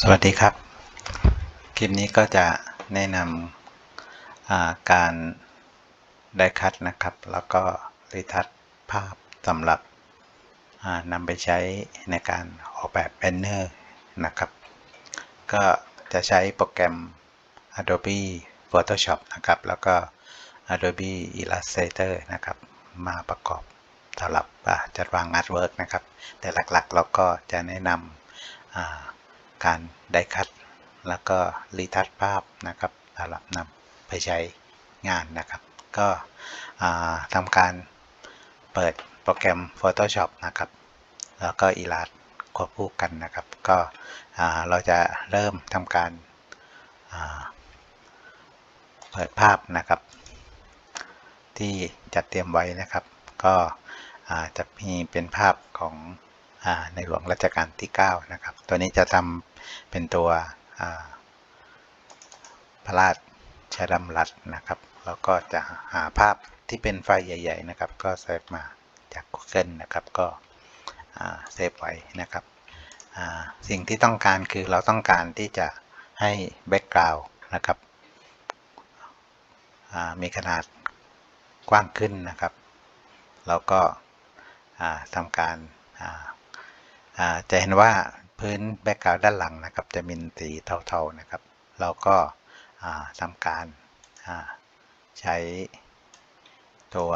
สวัสดีครับ คลิปนี้ก็จะแนะนำการได้คัดนะครับ แล้วก็รีทัชภาพสำหรับนำไปใช้ในการออกแบบแบนเนอร์นะครับ ก็จะใช้โปรแกรม Adobe Photoshop นะครับ แล้วก็ Adobe Illustrator นะครับ มาประกอบสำหรับจัดวางอาร์ตเวิร์กนะครับ แต่หลักๆ เราก็จะแนะนำ การได้คัดแล้วก็รีทัชภาพนะครับสำหรับนำไปใช้งานนะครับ ก็ทำการเปิดโปรแกรม Photoshop นะครับ แล้วก็ Illust ควบคู่กันนะครับ ก็เราจะเริ่มทำการาเปิดภาพนะครับ ที่จัดเตรียมไว้นะครับ ก็จะมีเป็นภาพของอในหลวงรัชกาลที่ 9 นะครับ ตัวนี้จะทำ เป็นตัวพระราชดำรัสนะครับ แล้วก็จะหาภาพที่เป็นไฟล์ใหญ่ ๆ นะครับ ก็เซฟมาจาก Google นะครับก็เซฟไว้นะครับสิ่งที่ต้องการคือเราต้องการที่จะให้แบ็กกราวด์นะครับมีขนาดกว้างขึ้นนะครับแล้วก็อ่าทำการาาจะเห็นว่า พื้นแบ็กกราวด์ด้านหลังนะครับ จะมีสีเทาๆนะครับ เราก็าทำการาใช้ตัว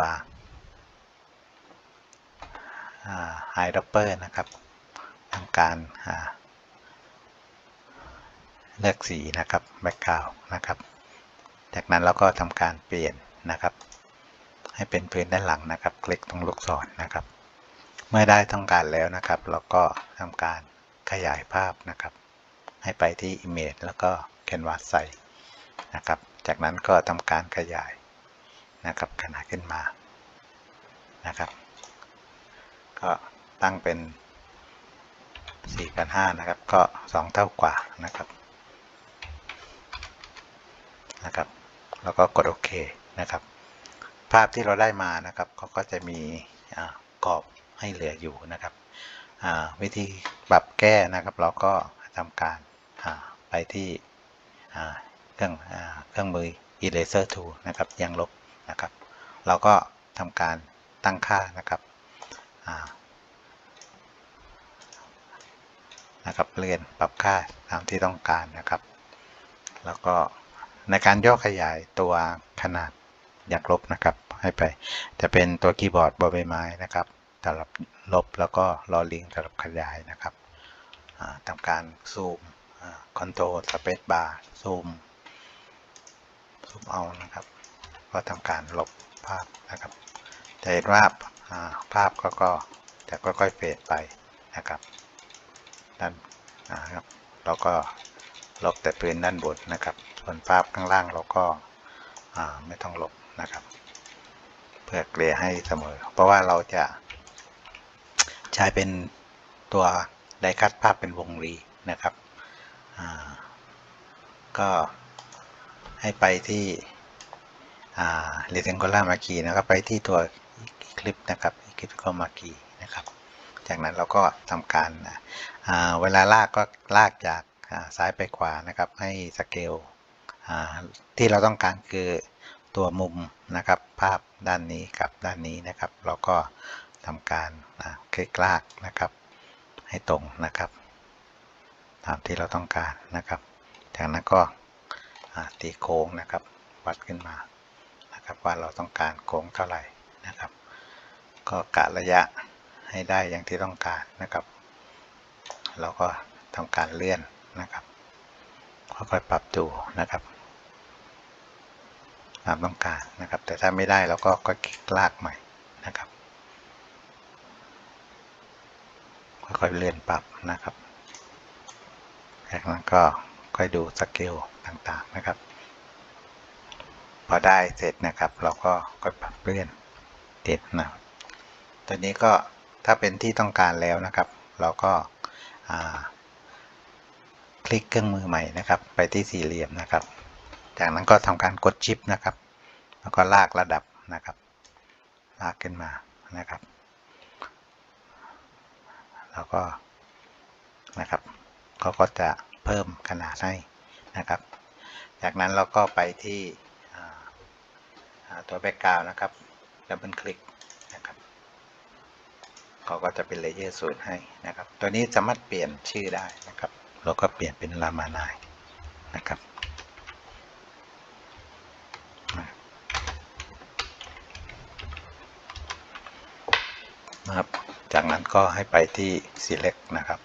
ไฮดรอปเปอร์นะครับทำการาเลือกสีนะครับแบ็กกราวด์นะครับ จากนั้นเราก็ทำการเปลี่ยนนะครับ ให้เป็นพื้นด้านหลังนะครับ คลิกตรงลูกศรนะครับ เมื่อได้ต้องการแล้วนะครับ เราก็ทำการ ขยายภาพนะครับ ให้ไปที่ Image แล้วก็ Canvas ใส่นะครับ จากนั้นก็ทำการขยายนะครับขนาดขึ้นมานะครับ ก็ตั้งเป็น 4,500นะครับ ก็ 2 เท่ากว่านะครับนะครับ แล้วก็กดโอเคนะครับ ภาพที่เราได้มานะครับเขาก็จะมีกรอบให้เหลืออยู่นะครับ วิธีปรับแก้นะครับ เราก็ทำการไปที่เครื่องเครื่องมือ Eraser Tool นะครับยังลบนะครับ เราก็ทำการตั้งค่านะครับนะครับเลื่อนปรับค่าตามที่ต้องการนะครับ แล้วก็ในการย่อขยายตัวขนาดอยากลบนะครับ ให้ไปจะเป็นตัวคีย์บอร์ดบอใบไม้นะครับ สำหรับลบแล้วก็รอลิงสำหรับขยายนะครับทำการซูมคอนโทรลสเปซบาร์ซูมซูมเอานะครับ ก็ทำการลบภาพนะครับจะเห็นว่าภาพก็ก็จะค่อยๆเฟดไปนะครับด้านนะครับเราก็ลบแต่พื้นด้านบนนะครับส่วนภาพข้างล่างเราก็ไม่ต้องลบนะครับ เพื่อเกลี่ยให้เสมอ เพราะว่าเราจะ ใช้เป็นตัวไดคัตภาพเป็นวงรีนะครับ ก็ให้ไปที่เร c เ a น g ล่ามากีนะครับ ไปที่ตัวคลิปนะครับคลิปก็มากีนะครับ จากนั้นเราก็ทำการเวลาลากก็ลากจากซ้ายไปขวานะครับ ให้สเกลที่เราต้องการคือตัวมุมนะครับ ภาพด้านนี้กับด้านนี้นะครับ เราก็ ทำการคลิกลากนะครับ ให้ตรงนะครับ ตามที่เราต้องการนะครับ จากนั้นก็ตีโค้งนะครับ วัดขึ้นมานะครับว่าเราต้องการโค้งเท่าไหร่นะครับ ก็กะระยะให้ได้อย่างที่ต้องการนะครับ เราก็ทำการเลื่อนนะครับค่อยๆปรับดูนะครับตามต้องการนะครับ แต่ถ้าไม่ได้เราก็ก็คลิกลากใหม่นะครับ ค่อยๆเลื่อนปรับนะครับจากนั้นก็ค่อยดูสเกลต่างๆนะครับ พอได้เสร็จนะครับ เราก็ค่อยปรับเลื่อนเด็ดนะตัวนี้ก็ถ้าเป็นที่ต้องการแล้วนะครับ เราก็คลิกเครื่องมือใหม่นะครับ ไปที่สี่เหลี่ยมนะครับ จากนั้นก็ทำการกดชิปนะครับ แล้วก็ลากระดับนะครับ ลากขึ้นมานะครับ แล้วก็นะครับเขาก็จะเพิ่มขนาดให้นะครับ จากนั้นเราก็ไปที่ตัวแบ็กกราวนะครับดับเบิลคลิกนะครับเขาก็จะเป็นเลเยอร์สูตรให้นะครับ ตัวนี้สามารถเปลี่ยนชื่อได้นะครับ เราก็เปลี่ยนเป็นรามานายนะครับนะครับ จากนั้นก็ให้ไปที่ select นะครับ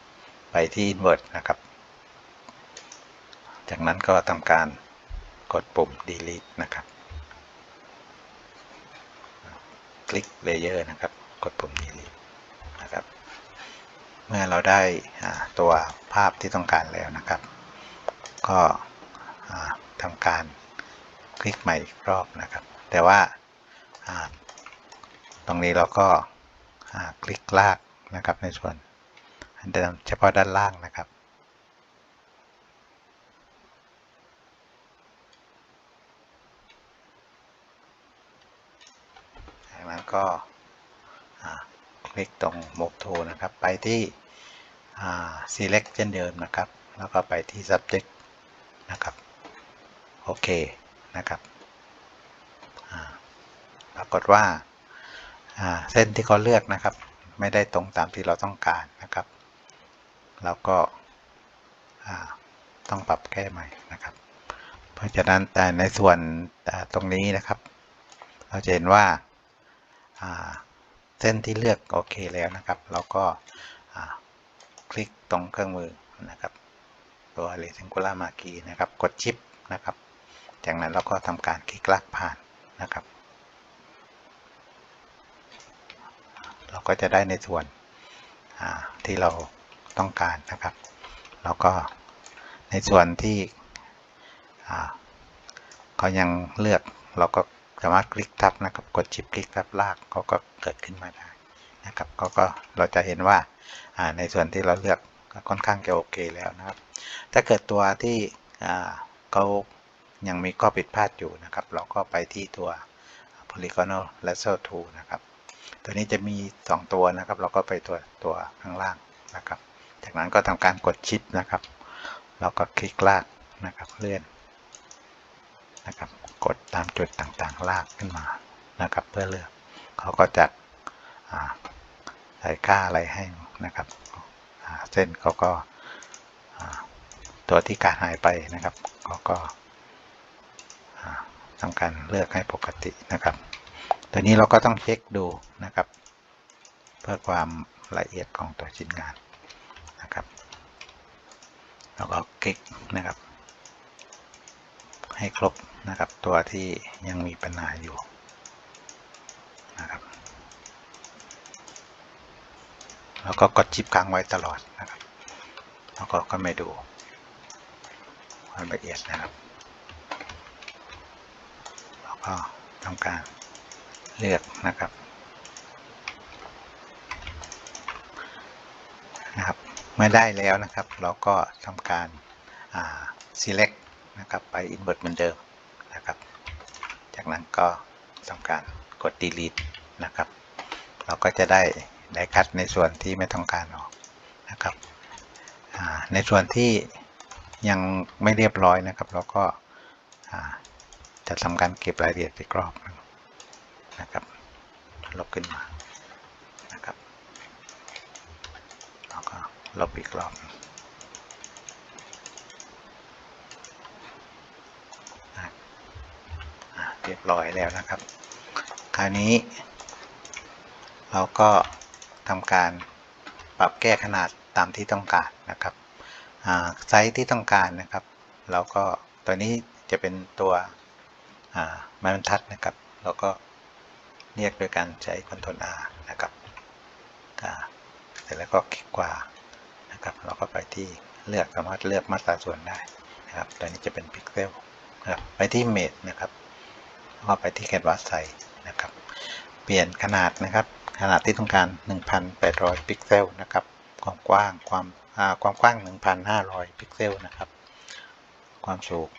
ไปที่ invert นะครับ จากนั้นก็ทำการกดปุ่ม delete นะครับ คลิก layer นะครับ กดปุ่ม delete นะครับ เมื่อเราได้ตัวภาพที่ต้องการแล้วนะครับ ก็ทำการคลิกใหม่อีกรอบนะครับ แต่ว่าตรงนี้เราก็ คลิกลากนะครับในส่วนเดิมเฉพาะด้านล่างนะครับ จากนั้นก็คลิกตรง Move to นะครับ ไปที่ Select เช่นเดิมนะครับ แล้วก็ไปที่ Subject นะครับ โอเคนะครับปรากฏว่า เส้นที่เขาเลือกนะครับ ไม่ได้ตรงตามที่เราต้องการนะครับแล้วก็ต้องปรับแก้ใหม่นะครับ เพราะฉะนั้นแต่ในส่วนตรงนี้นะครับ เราจะเห็นว่าเส้นที่เลือกโอเคแล้วนะครับ เราก็คลิกตรงเครื่องมือนะครับตัว Rectangular Marquee นะครับ กดชิปนะครับ จากนั้นเราก็ทำการคลิกลากผ่านนะครับ เราก็จะได้ในส่วนที่เราต้องการนะครับ แล้วก็ในส่วนที่เขายังเลือกเราก็สามารถคลิกทับนะครับ กดชิปคลิกทับลากเขาก็เกิดขึ้นมาได้นะครับเขาก็เราจะเห็นว่าในส่วนที่เราเลือกก็ค่อนข้างจะโอเคแล้วนะครับ ถ้าเกิดตัวที่เขายังมีข้อผิดพลาดอยู่นะครับ เราก็ไปที่ตัว polygonal lasso tool นะครับ ตัวนี้จะมี 2 ตัวนะครับ เราก็ไปตัวตัวข้างล่างนะครับ จากนั้นก็ทำการกดชิปนะครับ เราก็คลิกลากนะครับเลื่อนนะครับ กดตามจุดต่างๆ ลากขึ้นมานะครับ เพื่อเลือกเขาก็จะใส่ค่าอะไรให้นะครับเส้นเขาก็ตัวที่การหายไปนะครับเขาก็ทำการเลือกให้ปกตินะครับ ตัวนี้เราก็ต้องเช็คดูนะครับ เพื่อความละเอียดของตัวชิ้นงานนะครับแล้วก็คลิกนะครับ ให้ครบนะครับตัวที่ยังมีปัญหาอยู่นะครับแล้วก็กดชิปค้างไว้ตลอดนะครับแล้วก็ก็ไม่ดูความละเอียดนะครับแล้วก็ทำการ เลือกนะครับนะครับ เมื่อได้แล้วนะครับ เราก็ทำการา select นะครับไป invert เหมือนเดิมนะครับ จากนั้นก็ทำการกด delete นะครับ เราก็จะได้ได้คัดในส่วนที่ไม่ต้องการออกนะครับในส่วนที่ยังไม่เรียบร้อยนะครับ เราก็จะทำการเก็บรายละเอียดอีกรอบ นะครับลบขึ้นมานะครับแล้วก็ลบอีกรอบเรียบร้อยแล้วนะครับ คราวนี้ เราก็ทำการปรับแก้ขนาดตามที่ต้องการนะครับไซส์ที่ต้องการนะครับ แล้วก็ตัวนี้จะเป็นตัวไม้บรรทัดนะครับเราก็ เรียกโดยการใช้ Ctrl R นะครับเสร็จแล้วก็คลิกขวานะครับเราก็ไปที่เลือกสามารถเลือกมาตราส่วนได้นะครับตัวนี้จะเป็นพิกเซลนะครับไปที่เมดนะครับแล้วก็ไปที่แคนวาสไซส์นะครับ เปลี่ยนขนาดนะครับ ขนาดที่ต้องการ 1,800 พิกเซลนะครับ ความกว้างความความกว้าง 1,500 พิกเซลนะครับ ความสูง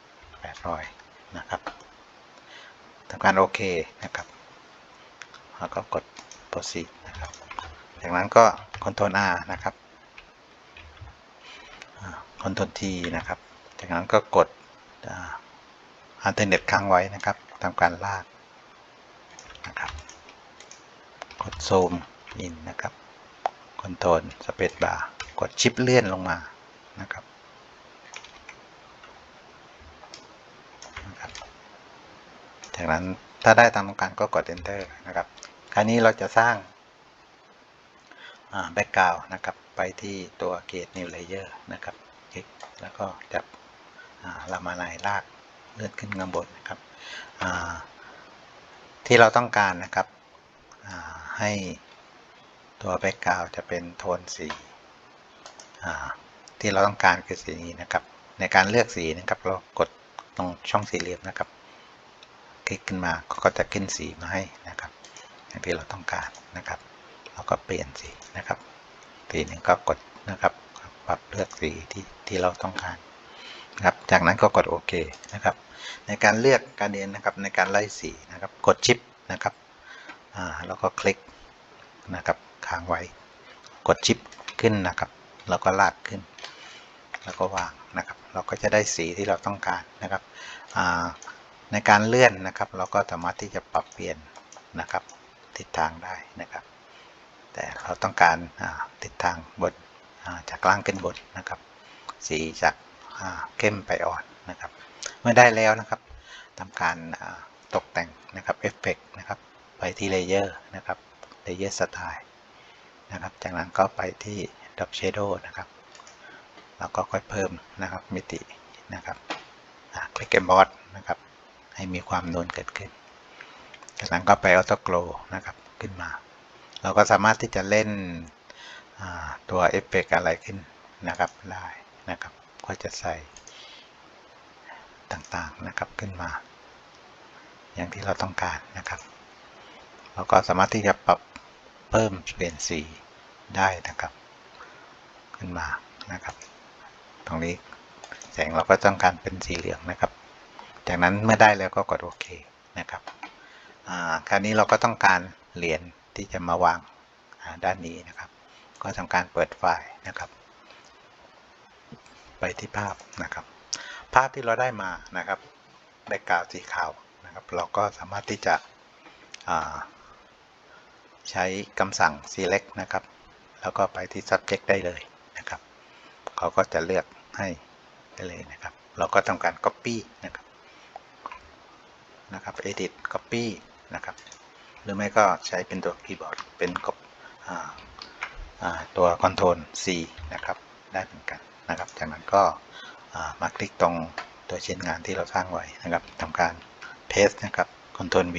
1,800 นะครับ ทำการโอเคนะครับแล้วก็กด proceed นะครับ จากนั้นก็ Ctrl R นะครับคอนโทรลทีนะครับ จากนั้นก็กดอันเทอร์เน็ตค้างไว้นะครับทำการลากนะครับ กดซูมอินนะครับคอนโทรลสเปซบาร์กดชิปเลื่อนลงมานะครับ จากนั้นถ้าได้ตามต้องการก็กด enter นะครับ คราวนี้เราจะสร้างแบ็กกราวนะครับ ไปที่ตัว Gate New Layer นะครับ คลิก แล้วก็จับลามาไนลากเลื่อนขึ้นข้างบนนะครับ ที่เราต้องการนะครับ ให้ตัวแบ็กกราวจะเป็นโทนสีที่เราต้องการคือสีนี้นะครับ ในการเลือกสีนะครับ เรากดตรงช่องสี่เหลี่ยมนะครับ ลิกขึ้นมาก็จะขึ้นสีมาให้นะครับอย่างที่เราต้องการนะครับ เราก็เปลี่ยนสีนะครับสีหนึ่งก็กดนะครับปรับเลือกสีที่ที่เราต้องการนะครับ จากนั้นก็กดโอเคนะครับ ในการเลือกการเรียนนะครับในการไล่สีนะครับ กดชิปนะครับอ่าแล้วก็คลิกนะครับค้างไว้ กดชิปขึ้นนะครับแล้วก็ลากขึ้น แล้วก็วางนะครับ เราก็จะได้สีที่เราต้องการนะครับอ่า ในการเลื่อนนะครับ เราก็สามารถที่จะปรับเปลี่ยนนะครับ ทิศทางได้นะครับ แต่เราต้องการทิศทางบนจากล่างขึ้นบนนะครับ สีจากเข้มไปอ่อนนะครับ เมื่อได้แล้วนะครับทำการตกแต่งนะครับเอฟเฟกนะครับ ไปที่เลเยอร์นะครับเลเยอร์สไตล์นะครับ จากนั้นก็ไปที่ดับเชโดนะครับแล้วก็ค่อยเพิ่มนะครับมิตินะครับคลิกเกมบอสนะครับ ให้มีความนูนเกิดขึ้น จากนั้นก็ไปออโต้โกลนะครับขึ้นมา เราก็สามารถที่จะเล่นตัวเอฟเฟกอะไรขึ้นนะครับได้นะครับก็จะใส่ต่างๆนะครับขึ้นมา อย่างที่เราต้องการนะครับ เราก็สามารถที่จะปรับเพิ่มเปลี่ยนสีได้นะครับ ขึ้นมานะครับ ตรงนี้แสงเราก็ต้องการเป็นสีเหลืองนะครับ จากนั้นเมื่อได้แล้วก็กดโอเคนะครับคราวนี้เราก็ต้องการเหรียญที่จะมาวางด้านนี้นะครับ ก็ทำการเปิดไฟล์นะครับ ไปที่ภาพนะครับ ภาพที่เราได้มานะครับ ได้กาวสีขาวนะครับ เราก็สามารถที่จะใช้คำสั่ง select นะครับ แล้วก็ไปที่ subject ได้เลยนะครับ เขาก็จะเลือกให้ได้เลยนะครับ เราก็ทำการ copy นะครับ นะครับ edit copy นะครับ หรือไม่ก็ใช้เป็นตัวคีย์บอร์ดเป็นกบตัว Ctrl C นะครับ ได้เหมือนกันนะครับ จากนั้นก็มาคลิกตรงตัวชิ้นงานที่เราสร้างไว้นะครับทำการ paste นะครับ Ctrl V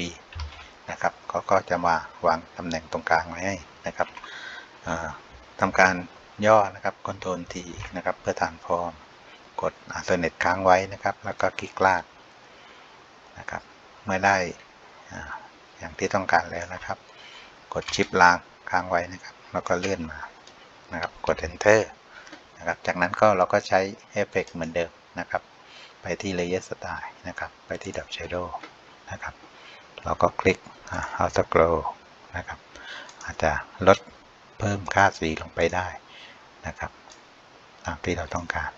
นะครับก็ก็จะมาวางตำแหน่งตรงกลางไว้ให้นะครับทำการย่อนะครับ Ctrl T นะครับ เพื่อฐานฟอร์ม กด Alternate ค้างไว้นะครับ แล้วก็คลิกลากนะครับ เมื่อได้อย่างที่ต้องการแล้วนะครับ กดชิปลางค้างไว้นะครับ แล้วก็เลื่อนมานะครับ กด Enter นะครับ จากนั้นก็เราก็ใช้เอฟเฟกเหมือนเดิมนะครับ ไปที่ Layer Style นะครับ ไปที่ Dark Shadow นะครับ เราก็คลิก Auto Glow นะครับ อาจจะลดเพิ่มค่าสีลงไปได้นะครับ ตามที่เราต้องการ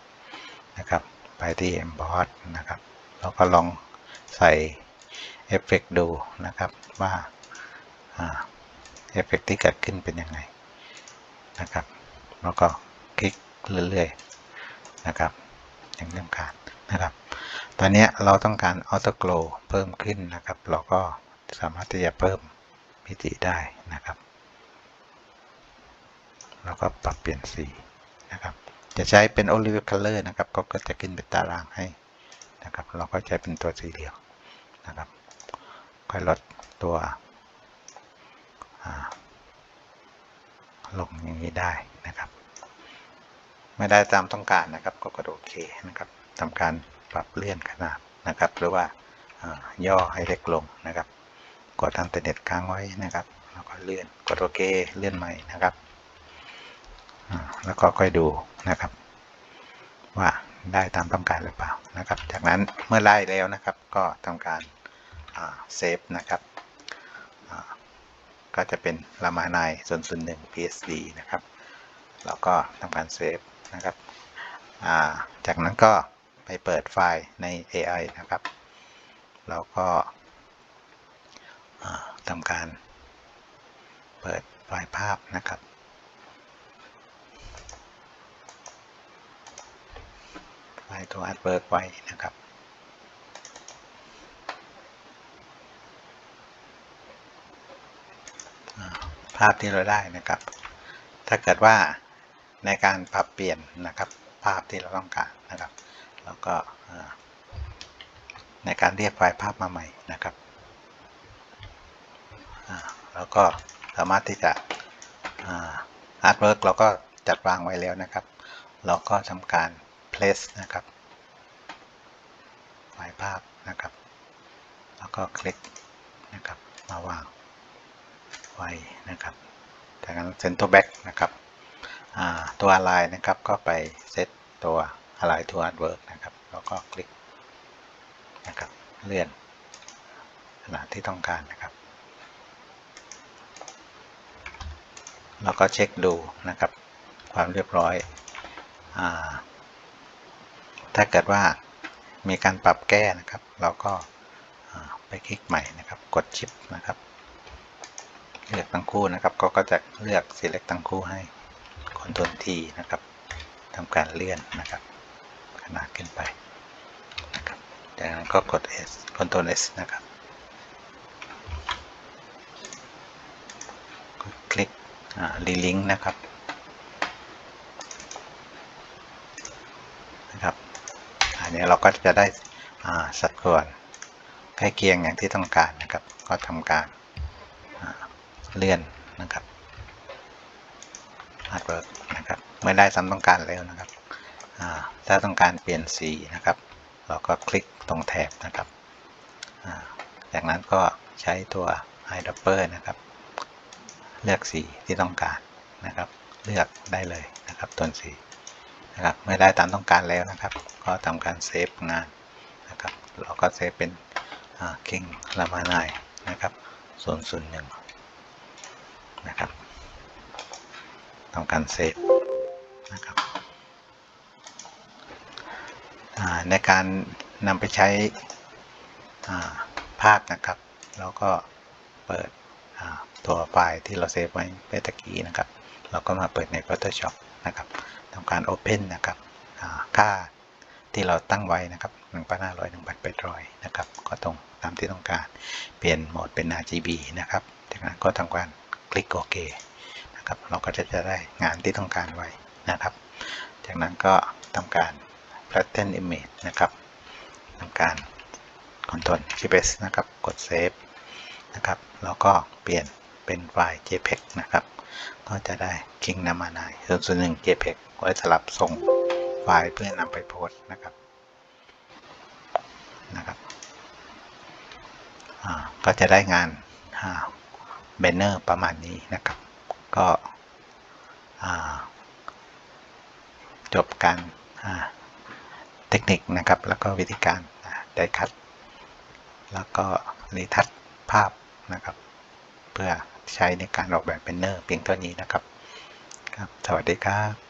นะครับ ไปที่ Emboss นะครับ เราก็ลองใส่ เอฟเฟกดูนะครับว่าเอฟเฟกที่เกิดขึ้นเป็นยังไงนะครับแล้วก็คลิกเรื่อยๆนะครับอย่างเริ่มขาดนะครับ ตอนนี้เราต้องการออโต้โกลเพิ่มขึ้นนะครับ เราก็สามารถที่จะเพิ่มมิติได้นะครับ แล้วก็ปรับเปลี่ยนสีนะครับ จะใช้เป็น Olive Color นะครับ ก็จะขึ้นเป็นตารางให้นะครับ เราก็ใช้เป็นตัวสีเหลืองนะครับ ค่อยลดตัวลงอย่างนี้ได้นะครับ ไม่ได้ตามต้องการนะครับก็กดโอเคนะครับทำการปรับเลื่อนขนาดนะครับ หรือว่าย่อให้เล็กลงนะครับ กดอันเทอร์เน็ตค้างไว้นะครับ แล้วก็เลื่อนกดโอเคเลื่อนใหม่นะครับแล้วก็ค่อยดูนะครับ ว่าได้ตามต้องการหรือเปล่านะครับ จากนั้นเมื่อได้แล้วนะครับก็ทำการ เซฟนะครับก็จะเป็นลามาไนส่วนส่วนหนึ่ง PSD นะครับแล้วก็ทำการเซฟนะครับาจากนั้นก็ไปเปิดไฟล์ใน AI นะครับแล้วก็ทำการเปิดไฟล์ภาพนะครับ ไฟล์ตัว Artwork ไว้นะครับาพที่เราได้นะครับ ถ้าเกิดว่าในการปรับเปลี่ยนนะครับภาพที่เราต้องการนะครับ แล้วก็ในการเรียกไฟล์ภาพมาใหม่นะครับอ่าแล้วก็สามารถที่จะอาร์ตเวิร์กเราก็จัดวางไว้แล้วนะครับ เราก็ทำการ place นะครับไฟล์ภาพนะครับ แล้วก็คลิกนะครับมาวาง ไว้นะครับจากนั้น center back นะครับตัว align นะครับก็ไปเซตตัว align to artwork นะครับแล้วก็คลิกนะครับเลื่อนขนาดที่ต้องการนะครับแล้วก็เช็คดูนะครับความเรียบร้อยอถ้าเกิดว่ามีการปรับแก้นะครับ เราก็ไปคลิกใหม่นะครับ กดชิปนะครับ เลือกทั้งคู่นะครับก็ก็จะเลือก select ทั้งคู่ให้ Ctrl T นะครับทำการเลื่อนนะครับ ขนาดขึ้นไปนะครับจากนั้นก็กด S Ctrl S นะครับคลิกรีลิงก์นะครับนะครับอันนี้เราก็จะได้สัดส่วนใกล้เคียงอย่างที่ต้องการนะครับ ก็ทำการ เลื่อนนะครับอาร์ตเวิร์กนะครับเมื่อได้ตามต้องการแล้วนะครับถ้าต้องการเปลี่ยนสีนะครับ เราก็คลิกตรงแถบนะครับจากนั้นก็ใช้ตัว eyedropper นะครับ เลือกสีที่ต้องการนะครับ เลือกได้เลยนะครับตัวสีนะครับเมื่อได้ตามต้องการแล้วนะครับ ก็ทำการเซฟงานนะครับ เราก็เซฟเป็นคิงลามานายนะครับส่ว นะครับทำการเซฟนะครับในการนำไปใช้ภาพนะครับ แล้วก็เปิดตัวไฟล์ที่เราเซฟไว้เมื่อตะกี้นะครับ เราก็มาเปิดใน Photoshop นะครับทำการ Open นะครับค่าที่เราตั้งไว้นะครับ1,500 1,800 นะครับ ก็ตรงตามที่ต้องการ เปลี่ยนโหมดเป็น RGB นะครับ จากนั้นก็ทำการ คลิกโอเคนะครับเราก็จะจะได้งานที่ต้องการไว้นะครับ จากนั้นก็ทำการ Pattern Image นะครับทำการ Ctrl Shift S นะครับ กด Save นะครับ แล้วก็เปลี่ยนเป็นไฟล์ JPEG นะครับ ก็จะได้ King n a m a n a i ส่วนส่วนหนึ่ง JPEG ไว้สลับส่งไฟล์เพื่อนำไปโพสต์นะครับนะครับ ก็จะได้งาน แบนเนอร์ประมาณนี้นะครับ ก็จบการเทคนิคนะครับ แล้วก็วิธีการได้คัด แล้วก็รีทัชภาพนะครับ เพื่อใช้ในการออกแบบแบนเนอร์เพียงเท่านี้นะครับครับ สวัสดีครับ